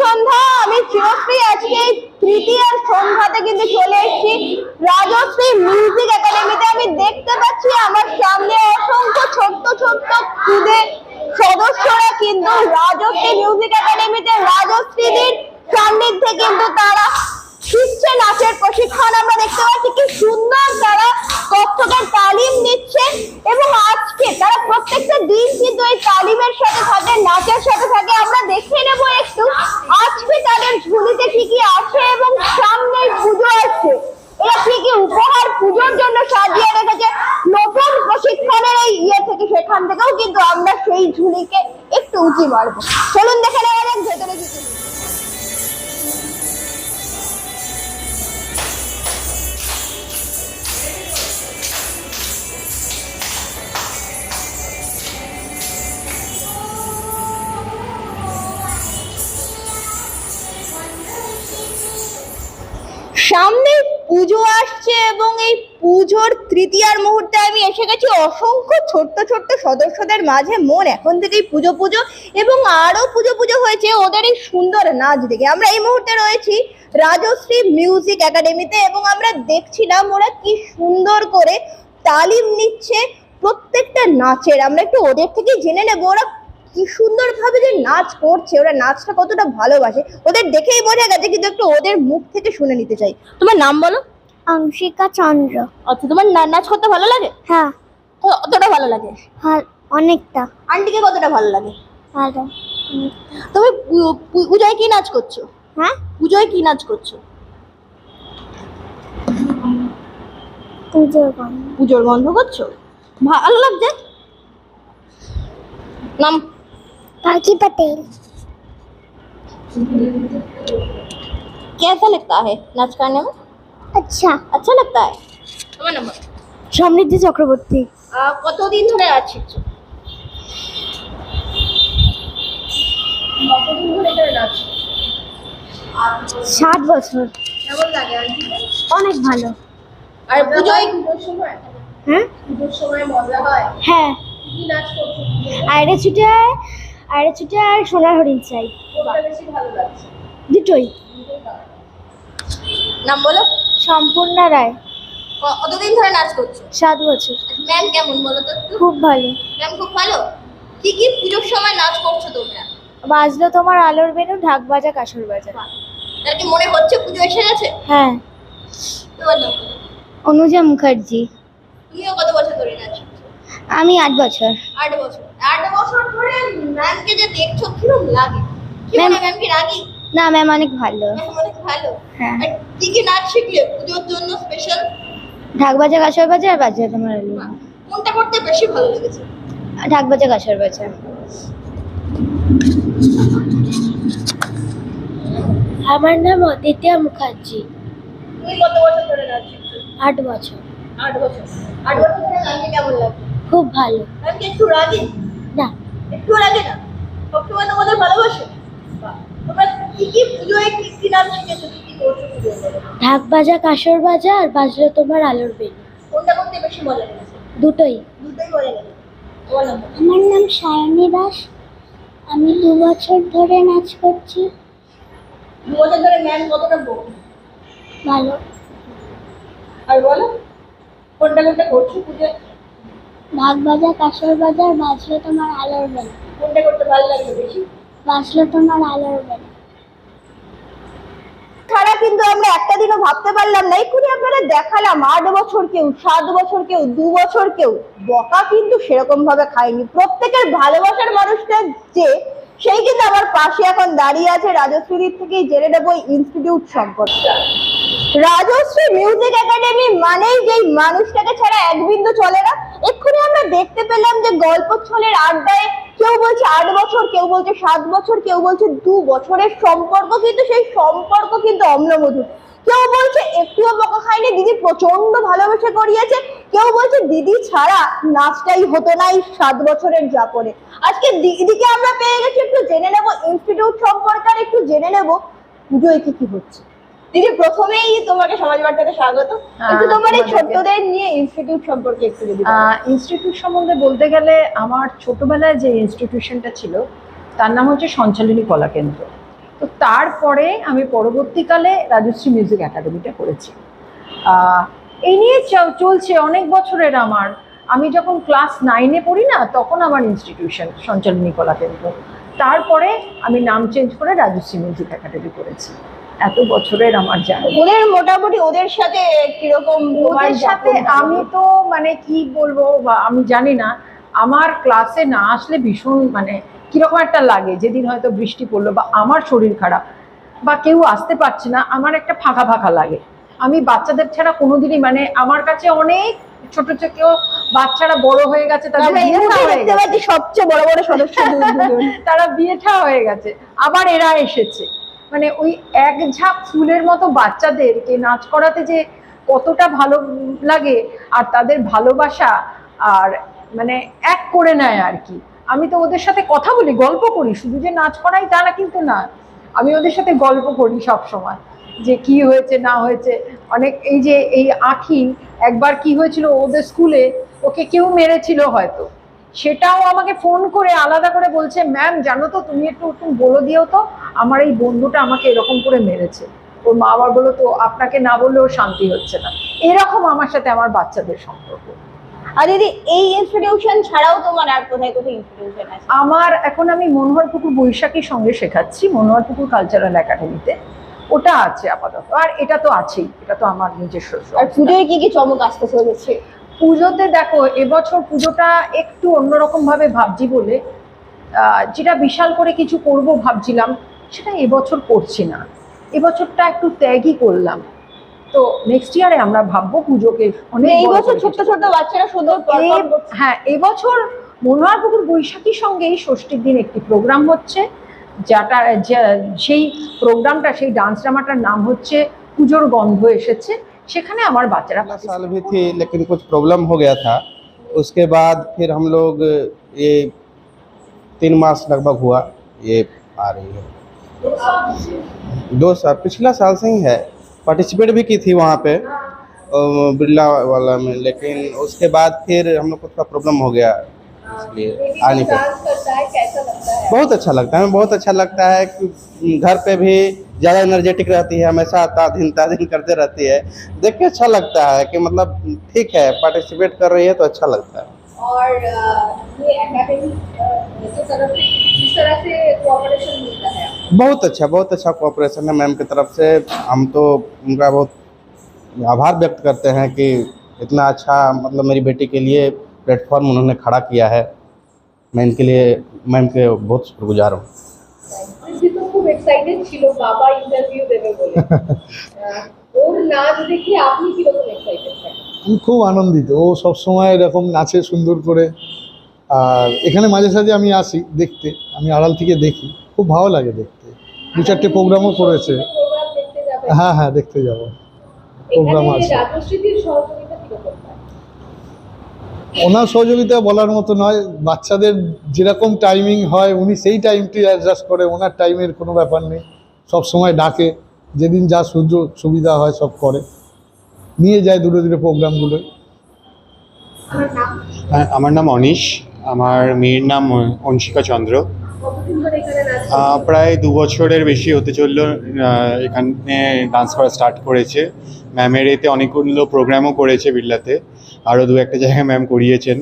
সন্ধ্যা, আমি চিরশ্রী আজকে এই তৃতীয়ার সন্ধ্যাতে কিন্তু চলে এসেছি রাজশ্রী মিউজিক একাডেমিতে আমি দেখতে পাচ্ছি আমার সামনে অসংখ্য ছোট্ট ছোট্ট খুদে সদস্যরা কিন্তু রাজশ্রী মিউজিক একাডেমিতে রাজশ্রীদের সান্নিধ্যে কিন্তু তারা শিখছে নাচের প্রশিক্ষণ আমরা দেখতে পাচ্ছি। কি সুন্দর তারা কত্থকের তালিম নিচ্ছে এবং আজকে তারা প্রত্যেকটা দিন কিন্তু এই তালিমের সাথে থাকে নাচের সাথে থাকে আমরা দেখে নেব একটু আজকে তাদের ঝুলিতে কি কি আছে এবং সামনে পুজো আছে এরা কি কি উপহার পুজোর জন্য সাজিয়ে রেখেছে নতুন প্রশিক্ষণের এই ইয়ে থেকে সেখান থেকেও কিন্তু আমরা সেই ঝুলিকে উঁচি মারবো চলুন দেখে নেওয়া যাক ভেতরে কি কি। সামনে এই পুজোর তৃতীয়ার মুহূর্তে আমি এসে গেছি। অসংখ্য ছোট্ট ছোট্ট সদস্যদের মাঝে মন। এখন থেকেই পুজো পুজো এবং আরও পুজো পুজো হয়েছে ওদের এই সুন্দর নাচ দেখে। আমরা এই মুহূর্তে রয়েছি রাজশ্রী মিউজিক একাডেমিতে এবং আমরা দেখছিলাম ওরা কি সুন্দর করে তালিম নিচ্ছে প্রত্যেকটা নাচের। আমরা একটু ওদের থেকে জেনে নেব ওরা কি সুন্দর ভাবে যে নাচ করছে, ওরা নাচটা কতটা ভালোবাসে। ওদের দেখেই বোঝা গেছে, কিন্তু একটু ওদের মুখ থেকে শুনে নিতে চাই। তোমার নাম বলো। অংশিকা চন্দ্র আচ্ছা তোমার না- নাচ করতে ভালো লাগে হ্যাঁ কতটা ভালো লাগে ভাল- অনেকটা আন্টিকে কতটা ভালো লাগে ভালো তুমি পু- পু- পূজায় কি নাচ করছো হ্যাঁ পুজোয় কি নাচ করছো পুজোর গান পুজোর গন্ধ করছো ভালো লাগছে নাম पार्की पटेल कैसा लगता है नाच करने में আচ্ছা আচ্ছা লাগতা তাই। তোমার নাম সমৃদ্ধি চক্রবর্তী। কতদিন ধরে আছিস কতদিন ধরে ধরে আছিস সাত বছর। কেমন লাগে অনেক ভালো। আর পুজোয় সময় হ্যাঁ? পুজোর সময় মজা হয়? হ্যাঁ। কি নাচ আইরে ছুটে আইরে ছুটে আর সোনার হরিণ চাই। কোনটা বেশি ভালো দুটোই। নাম বলো। সম্পূর্ণা রায়। কতদিন ধরে নাচ করছ? সাত বছর। ম্যাম কেমন বলো তো? খুব ভালো। ম্যাম খুব ভালো? কি কি পুজোর সময় নাচ করছ তোমরা? বাজলো তোমার আলোর বেনু ঢাক বাজা কাসর বাজা। তার কি মনে হচ্ছে পুজো এসে গেছে? হ্যাঁ। অনুজা মুখার্জি। তুমিও কত বছর ধরে নাচ? আমি আট বছর। আট বছর। আট বছর ধরে ম্যামকে যে দেখছ কীরকম লাগে? ম্যাম- ম্যাম কি রাগি? না ম্যাম অনেক ভালো। অনেক ভালো। হ্যাঁ। আর কি কি নাচ শিখলে পুজোর জন্য স্পেশাল ঢাক বাজা কাসর বাজা আর বাজা তোমার আলু। কোনটা করতে বেশি ভালো লেগেছে? ঢাক বাজা কাসর বাজা। আমার নাম অদিত্যা মুখার্জি। তুমি কত বছর ধরে নাচ শিখছো? আট বছর। আট বছর। আট বছর ধরে কেমন লাগে? খুব ভালো। ম্যামকে একটু রাগি? না। একটু লাগে না? সবসময় তোমাদের ভালোবাসে? ঢাক বাজা কাসর বাজা আর বাজলো তোমার আলোর বেনু কোনটা করতে বেশি মজা লেগেছে দুটোই। দুটোই মজা বলো। আমার নাম সায়নী দাস। আমি দু বছর ধরে নাচ করছি। দু বছর ধরে ম্যাম কতটা ভালো। আর বলো কোনটা কোনটা করছ পুজোয় ঢাক বাজা কাসর বাজা আর বাজলো তোমার আলোর বেনু কোনটা করতে ভালো লাগবে বেশি বাজলো তোমার আলোর ছাড়া কিন্তু আমরা একটা দিনও ভাবতে পারলাম না। এক্ষুনি আপনারা দেখালাম, আট বছর কেউ, সাত বছর কেউ, দু বছর কেউ, বকা কিন্তু সেরকম ভাবে খায়নি। প্রত্যেকের ভালোবাসার মানুষটা যে, সেই কিন্তু আমার পাশে এখন দাঁড়িয়ে আছে রাজশ্রীর থেকেই জেনে নেব ইনস্টিটিউট সম্পর্কে। রাজশ্রী মিউজিক একাডেমি মানেই যেই মানুষটাকে ছাড়া এক বিন্দু চলে না। এক্ষুনি আমরা দেখতে পেলাম যে গল্প ছলের আড্ডায় কেউ বলছে আট বছর, কেউ বলছে সাত বছর, কেউ বলছে দু বছরের সম্পর্ক কিন্তু সেই সম্পর্ক কিন্তু অম্লমধুর কেউ বলছে একটুও বকা খায়নি, দিদি প্রচণ্ড ভালোবেসে করিয়েছে। কেউ বলছে দিদি ছাড়া নাচটাই হতো না এই সাত বছরের যা করে আজকে দিদিকে আমরা পেয়ে গেছি, একটু জেনে নেব ইনস্টিটিউট সম্পর্কে একটু জেনে নেব, পুজোয় কি কি হচ্ছে। দিদি প্রথমেই তোমাকে সমাজ বার্তাতে স্বাগত একটু হ্যাঁ, তোমার এই। ছোট্টদের নিয়ে ইনস্টিটিউট সম্পর্কে একটু যদি ইনস্টিটিউট সম্বন্ধে বলতে গেলে আমার ছোটবেলায় যে ইনস্টিটিউশনটা ছিল তার নাম হচ্ছে সঞ্চালিনী কলা কেন্দ্র। তো তারপরে আমি পরবর্তীকালে রাজশ্রী মিউজিক একাডেমিটা করেছি আহ, এই নিয়ে চলছে অনেক বছরের আমার। আমি যখন ক্লাস নাইনে পড়ি না তখন আমার ইনস্টিটিউশন সঞ্চালনী কলা কেন্দ্র। তারপরে আমি নাম চেঞ্জ করে রাজশ্রী মিউজিক একাডেমি করেছি এত বছরের আমার জানা ওদের মোটামুটি ওদের সাথে কীরকম ওদের সাথে আমি তো মানে কি বলব বা আমি জানি না আমার ক্লাসে না আসলে ভীষণ মানে কীরকম একটা লাগে। যেদিন হয়তো বৃষ্টি পড়ল বা আমার শরীর খারাপ বা কেউ আসতে পারছে না আমার একটা ফাঁকা ফাঁকা লাগে। আমি বাচ্চাদের ছাড়া কোনোদিনই মানে আমার কাছে অনেক ছোট ছোট বাচ্চারা বড় হয়ে গেছে তাদের সবচেয়ে বড় বড় সদস্য তারা বিয়ে থা হয়ে গেছে। আবার এরা এসেছে। মানে ওই এক ঝাঁক ফুলের মতো বাচ্চাদেরকে নাচ করাতে যে কতটা ভালো লাগে আর তাদের ভালোবাসা আর মানে এক করে নেয় আর কি। আমি তো ওদের সাথে কথা বলি, গল্প করি, শুধু যে নাচ করাই তা না কিন্তু না। আমি ওদের সাথে গল্প করি সব সময়, যে কি হয়েছে, না হয়েছে। অনেক এই যে এই আঁখি, একবার কি হয়েছিল ওদের স্কুলে, ওকে কেউ মেরেছিল হয়তো। সেটাও আমাকে ফোন করে আলাদা করে বলছে ম্যাম জানো তো তুমি একটু একটু বলে দিও তো আমার এই বন্ধুটা আমাকে এরকম করে মেরেছে। ওর মা আবার বলল তো আপনাকে না বললেও শান্তি হচ্ছে না। এরকম আমার সাথে আমার বাচ্চাদের সম্পর্ক। আর দিদি এই ইনস্টিটিউশন ছাড়াও তোমার আর কোথায় কোথায় ইনস্টিটিউশন আছে? আমার এখন আমি মনোহরপুকুর বৈশাখীর সঙ্গে শেখাচ্ছি মনোহরপুকুর কালচারাল একাডেমিতে ওটা আছে আপাতত আর এটা তো আছেই এটা তো আমার নিজস্ব আর সংস্থা। পুজোয় কি কি চমক আসতে চলেছে পুজোতে দেখো এবছর পুজোটা একটু অন্যরকম ভাবে ভাবছি বলে যেটা বিশাল করে কিছু করব ভাবছিলাম সেটা এবছর করছি না। এবছরটা একটু ত্যাগই করলাম। তো নেক্সট ইয়ারে আমরা ভাববো পুজোকে অনেক এই বছর কিছু ছোট্ট বাচ্চারা সুন্দর হ্যাঁ এবছর মনোহরপুকুর বৈশাখীর সঙ্গে এই ষষ্ঠীর দিন একটি প্রোগ্রাম হচ্ছে যাটা সেই প্রোগ্রামটা সেই ডান্স ড্রামাটার নাম হচ্ছে পুজোর গন্ধ এসেছে। सेखने हमारे बच्चा साल भी थी लेकिन कुछ प्रॉब्लम हो गया था। उसके बाद फिर हम लोग ये तीन मास लगभग हुआ ये आ रही है। दो साल पिछला साल से ही है। पार्टिसिपेट भी की थी वहाँ पे बिरला वाला में लेकिन उसके बाद फिर हम लोग को थोड़ा प्रॉब्लम हो गया इसलिए आ नहीं पाया बहुत अच्छा लगता है हमें बहुत अच्छा लगता है कि घर पे भी ज़्यादा एनर्जेटिक रहती है हमेशा तादिन तादिन करते रहती है। देख के अच्छा लगता है कि मतलब ठीक है पार्टिसिपेट कर रही है तो अच्छा लगता है। और ये एकेडमी की तरफ़ से किस तरह से कोऑपरेशन मिलता है बहुत अच्छा बहुत अच्छा कोऑपरेशन है मैम की तरफ़ से। हम तो उनका बहुत आभार व्यक्त करते हैं कि इतना अच्छा मतलब मेरी बेटी के लिए प्लेटफॉर्म उन्होंने खड़ा किया है। मैं इनके लिए मैम के बहुत शुक्रगुजार हूँ দিদি তো খুব এক্সাইটেড ছিল বাবা ইন্টারভিউ দেবে বলে আহ, ওর নাচ দেখে আপনি কিরকম এক্সাইটেড থাকেন আমি খুব আনন্দিত ও সবসময় এরকম নাচে সুন্দর করে আর এখানে মাঝে সাঝে আমি আসি দেখতে আমি আড়াল থেকে দেখি খুব ভালো লাগে দেখতে দু চারটে প্রোগ্রামও করেছে প্রোগ্রাম দেখতে যাবেন হ্যাঁ হ্যাঁ দেখতে যাব প্রোগ্রাম এখানে আছে ওনার সহযোগিতা বলার মতো নয়। বাচ্চাদের যেরকম টাইমিং হয় উনি সেই টাইমটি অ্যাডজাস্ট করে ওনার টাইমের কোনো ব্যাপার নেই। সব সময় ডাকে যেদিন যা সুযোগ সুবিধা হয় সব করে। নিয়ে যায় দূরে দূরে প্রোগ্রামগুলোয় আমার নাম? হ্যাঁ আমার নাম অনিশ। আমার মেয়ের নাম অংশিকা চন্দ্র কতদিন ধরে এখানে নাচ আহ, প্রায় দু বছরের বেশি হতে চলল এখানে ডান্স করা স্টার্ট করেছে। ম্যামের এতে অনেকগুলো প্রোগ্রামও করেছে বিড়লাতে। আরও দু একটা জায়গায় ম্যাম করিয়েছেন।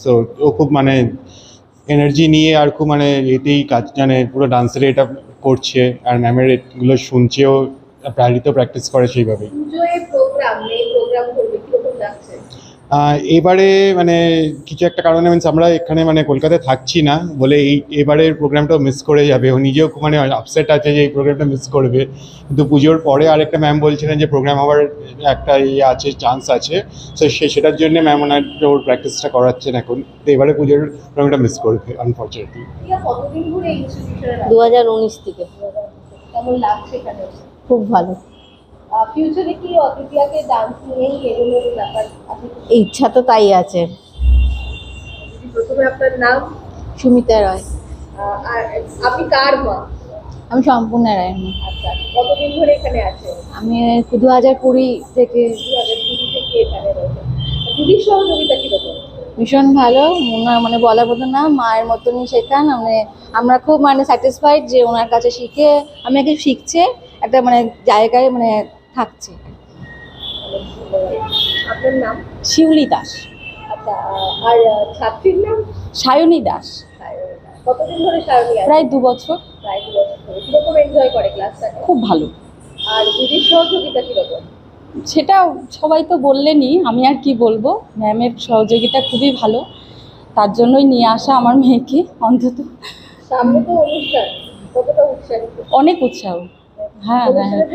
সো ও খুব মানে এনার্জি নিয়ে আর খুব মানে এতেই কাজ মানে পুরো ডান্সের এটা করছে। আর ম্যামের এগুলো শুনছেও প্রায়রিত প্র্যাকটিস করে সেইভাবেই পুজোয় প্রোগ্রাম এই প্রোগ্রাম করবে কীরকম যাচ্ছে আহ, এবারে মানে কিছু একটা কারণে মিনস আমরা এখানে মানে কলকাতায় থাকছি না বলে এই এবারের প্রোগ্রামটাও মিস করে যাবে ও নিজেও খুব মানে আপসেট আছে যে এই প্রোগ্রামটা মিস করবে। কিন্তু পুজোর পরে আরেকটা ম্যাম বলছিলেন যে প্রোগ্রাম হওয়ার একটা ইয়ে আছে চান্স আছে। তো সে সেটার জন্য ম্যাম ওনার ওর প্র্যাকটিসটা করাচ্ছেন এখন। তো এবারে পুজোর প্রোগ্রামটা মিস করবে আনফর্চুনেটলি দু হাজার উনিশ থেকে। কেমন লাগছে এখানে? খুব ভালো। ফিউচারে কি অদিতিয়াকে ডান্স নিয়েই এগোনোর ব্যাপার ইচ্ছা তো তাই আছে। প্রথমে আপনার নাম? সুমিতা রায়। আর আপনি কার মা? আমি সম্পূর্ণ রায় মা। আচ্ছা কতদিন ধরে এখানে আছেন? আমি দু হাজার কুড়ি থেকে দু হাজার কুড়ি থেকে এখানে রয়েছেন। দিদির সহযোগিতা কীরকম ভীষণ ভালো। ওনার মানে বলার মতো না মায়ের মতনই শেখান। মানে আমরা খুব মানে স্যাটিসফাইড যে ওনার কাছে শিখে আমি শিখছে। একটা মানে জায়গায় মানে থাকছে। আপনার নাম? শিউলি দাস। আচ্ছা আর ছাত্রীর নাম? সায়নী দাস। কতদিন ধরে সায়নী প্রায় দু বছর প্রায় দু বছর ধরে। কীরকম এনজয় করে ক্লাসটাকে খুব ভালো। আর দিদির সহযোগিতা কীরকম? সেটা সবাই তো বললেনই আমি আর কি বলব? ম্যামের সহযোগিতা খুবই ভালো। তার জন্যই নিয়ে আসা আমার মেয়েকে অন্তত। সামনে তো অনুষ্ঠান। কতটা উৎসাহিত অনেক উৎসাহ। হ্যাঁ হ্যাঁ।